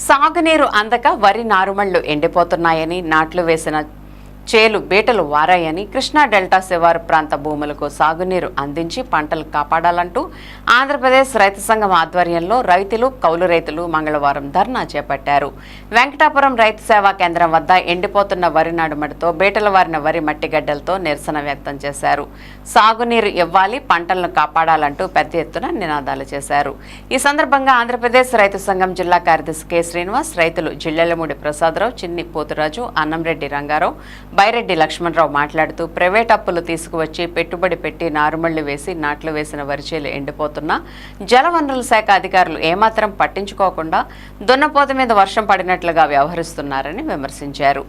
సాగునీరు అందక వరి నారుమళ్ళు ఎండిపోతున్నాయని నాట్లు వేసిన చేలు బీటలు వారాయని కృష్ణా డెల్టా శివారు ప్రాంత భూములకు సాగునీరు అందించి పంటలు కాపాడాలంటూ ఆంధ్రప్రదేశ్ రైతు సంఘం ఆధ్వర్యంలో రైతులు కౌలు రైతులు మంగళవారం ధర్నా చేపట్టారు. వెంకటాపురం రైతు సేవా కేంద్రం వద్ద ఎండిపోతున్న వరి నాడుమడితో బీటలు వారిన వరి మట్టిగడ్డలతో నిరసన వ్యక్తం చేశారు. సాగునీరు ఇవ్వాలి పంటలను కాపాడాలంటూ పెద్ద ఎత్తున నినాదాలు చేశారు. ఈ సందర్భంగా ఆంధ్రప్రదేశ్ రైతు సంఘం జిల్లా కార్యదర్శి కె శ్రీనివాస్ రైతులు జిల్లెలమూడి ప్రసాదరావు చిన్ని పోతురాజు అన్నంరెడ్డి రంగారావు బైరెడ్డి లక్ష్మణరావు మాట్లాడుతూ ప్రైవేట్ అప్పులు తీసుకువచ్చి పెట్టుబడి పెట్టి నారుమళ్ళు వేసి నాట్లు వేసిన వరిచేలు ఎండిపోతున్నా జలవనరుల శాఖ అధికారులు ఏమాత్రం పట్టించుకోకుండా దున్నపోత మీద వర్షం పడినట్లుగా వ్యవహరిస్తున్నారని విమర్శించారు.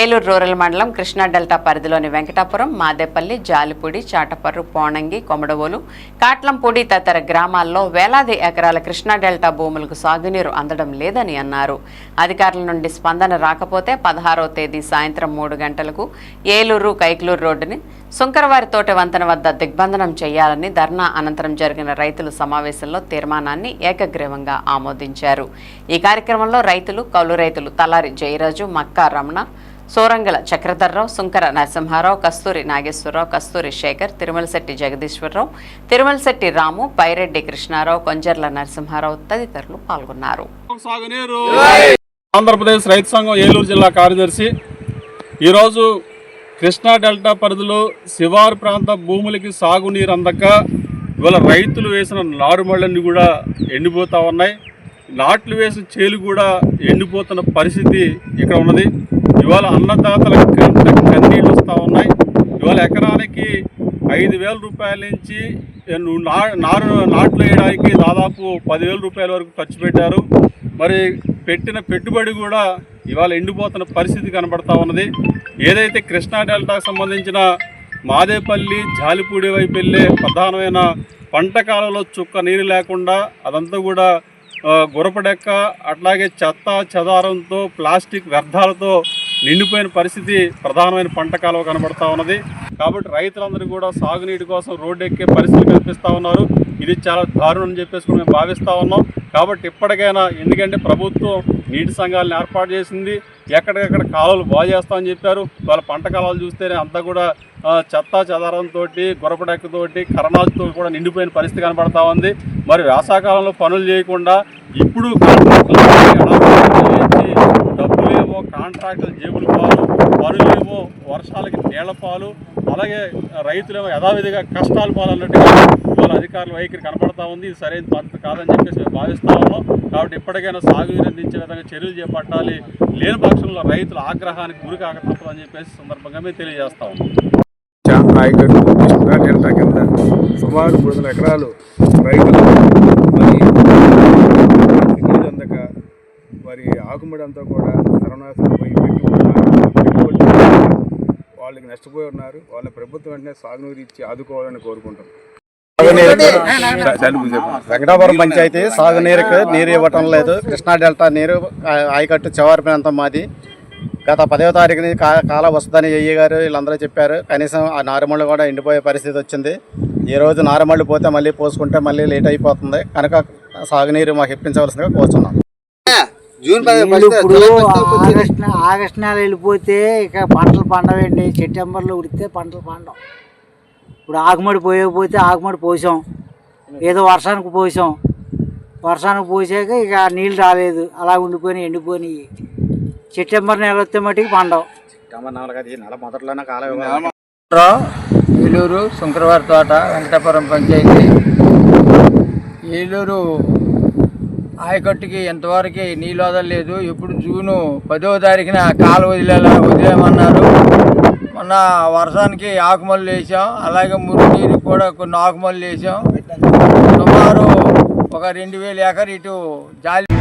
ఏలూరు రూరల్ మండలం కృష్ణా డెల్టా పరిధిలోని వెంకటాపురం మాదేపల్లి జాలిపూడి చాటపర్రు పోణంగి కొమడవోలు కాట్లంపూడి తదితర గ్రామాల్లో వేలాది ఎకరాల కృష్ణా డెల్టా భూములకు సాగునీరు అందడం లేదని అన్నారు. అధికారుల నుండి స్పందన రాకపోతే పదహారవ తేదీ సాయంత్రం మూడు గంటలకు ఏలూరు కైక్లూరు రోడ్డుని సుంకరవారి తోట వంతెన వద్ద దిగ్బంధనం చేయాలని ధర్నా అనంతరం జరిగిన రైతుల సమావేశంలో తీర్మానాన్ని ఏకగ్రీవంగా ఆమోదించారు. ఈ కార్యక్రమంలో రైతులు కౌలు రైతులు తలారి జయరాజు మక్కా రమణ సోరంగల చక్రధర్రావు సుంకర నరసింహారావు కస్తూరి నాగేశ్వరరావు కస్తూరి శేఖర్ తిరుమలశెట్టి జగదీశ్వరరావు తిరుమలశెట్టి రాము పైరెడ్డి కృష్ణారావు కొంజర్ల నరసింహారావు తదితరులు పాల్గొన్నారు. ఆంధ్రప్రదేశ్ రైతు సంఘం ఏలూరు జిల్లా కార్యదర్శి ఈరోజు కృష్ణా డెల్టా పరిధిలో శివారు ప్రాంత భూములకి సాగునీరు అందక ఇవాళ రైతులు వేసిన నారుమళ్ళన్నీ కూడా ఎండిపోతూ ఉన్నాయి. నాట్లు వేసిన చేలు కూడా ఎండిపోతున్న పరిస్థితి ఇక్కడ ఉన్నది. ఇవాళ అన్నదాతల కంట కన్నీళ్ళు వస్తూ ఉన్నాయి. ఇవాళ ఎకరానికి ఐదు వేల రూపాయల నుంచి నారు నాట్లు వేయడానికి దాదాపు పదివేల రూపాయల వరకు ఖర్చు పెట్టారు. మరి పెట్టిన పెట్టుబడి కూడా ఇవాళ ఎండిపోతున్న పరిస్థితి కనబడతా ఉన్నది. ఏదైతే కృష్ణా డెల్టాకు సంబంధించిన మాదేపల్లి జాలిపూడి వైపు వెళ్ళే ప్రధానమైన పంట కాలంలో చుక్క నీరు లేకుండా అదంతా కూడా గురపడెక్క అట్లాగే చెత్త చెదారంతో ప్లాస్టిక్ వ్యర్థాలతో నిండిపోయిన పరిస్థితి ప్రధానమైన పంట కాలువ కనబడతా ఉన్నది. కాబట్టి రైతులందరూ కూడా సాగునీటి కోసం రోడ్డు ఎక్కే పరిస్థితి కల్పిస్తూ ఉన్నారు. ఇది చాలా దారుణం అని చెప్పేసి మేము భావిస్తూ ఉన్నాం. కాబట్టి ఇప్పటికైనా ఎందుకంటే ప్రభుత్వం నీటి సంఘాలను ఏర్పాటు చేసింది. ఎక్కడికక్కడ కాలువలు బాగు చేస్తామని చెప్పారు. వాళ్ళ పంట కాలాలు చూస్తేనే అంతా కూడా చెత్త చెదారంతో గురపడెక్కతోటి కరణాలతో కూడా నిండిపోయిన పరిస్థితి కనబడతా ఉంది. మరి వేసాకాలంలో పనులు చేయకుండా ఇప్పుడు డబ్బులేమో కాంట్రాక్టులు జేబులు పాలు పనులేమో వర్షాలకి నీళ్ళ పాలు అలాగే రైతులేమో యథావిధిగా కష్టాలు పాలన్నట్టుగా ఇవాళ అధికారుల వైఖరి కనపడతా ఉంది. ఇది సరైన పద్ధతి కాదని చెప్పేసి మేము భావిస్తా ఉన్నాం. కాబట్టి ఇప్పటికైనా సాగునీరు నిరందించే విధంగా చర్యలు చేపట్టాలి. లేని పక్షంలో రైతుల ఆగ్రహానికి గురి కాక తప్పదని చెప్పేసి సందర్భంగా మేము తెలియజేస్తా ఉన్నాం. డెల్టా కింద సుమారు మూడు వందల ఎకరాలు రైతులు మరి నీరు అందక వారి ఆకుమడి అంతా కూడా సర్వనాశనం పోయి వాళ్ళకి నష్టపోయి ఉన్నారు. వాళ్ళ ప్రభుత్వం వెంటనే సాగునీరు ఇచ్చి ఆదుకోవాలని కోరుకుంటున్నాం. వెంకటాపురం పంచాయతీ సాగునీరుకు నీరు ఇవ్వటం లేదు. కృష్ణా డెల్టా నీరు ఆయకట్టు చివరి ప్రాంతం మాది. గత పదవ తారీఖుని కాలం వస్తుందని అయ్య గారు వీళ్ళందరూ చెప్పారు. కనీసం ఆ నారుమళ్ళు కూడా ఎండిపోయే పరిస్థితి వచ్చింది. ఈ రోజు నారుమళ్ళు పోతే మళ్ళీ పోసుకుంటే మళ్ళీ లేట్ అయిపోతుంది. కనుక సాగునీరు మాకు ఇప్పించవలసిందిగా కోరుతున్నాం జూన్ ఆగస్ట్ నెల వెళ్ళిపోతే ఇక పంటలు పండవండి. సెప్టెంబర్లో ఉడితే పంటలు పండవు ఇప్పుడు ఆకుమడి పోయకపోతే ఆకుమడి పోసాం. ఏదో వర్షానికి పోసాం. వర్షానికి పోసాక ఇక నీళ్ళు రాలేదు. అలా ఉండిపోయి ఎండిపోయి సెప్టెంబర్ నెల వస్తే మటుకు పండవు. ఏలూరు శుంకరవారి తోట వెంకటాపురం పంచాయతీ. ఏలూరు ఆయకట్టుకి ఇంతవరకు నీళ్ళు వదలలేదు. ఇప్పుడు జూను పదవ తారీఖున కాలు వదిలేలా వదిలేమన్నారు. మొన్న వర్షానికి ఆకుమల్లు వేసాం. అలాగే మురుగునీరు కూడా కొన్ని ఆకుమల్లు వేసాం. సుమారు ఒక రెండు వేల ఎకర్ ఇటు జాలి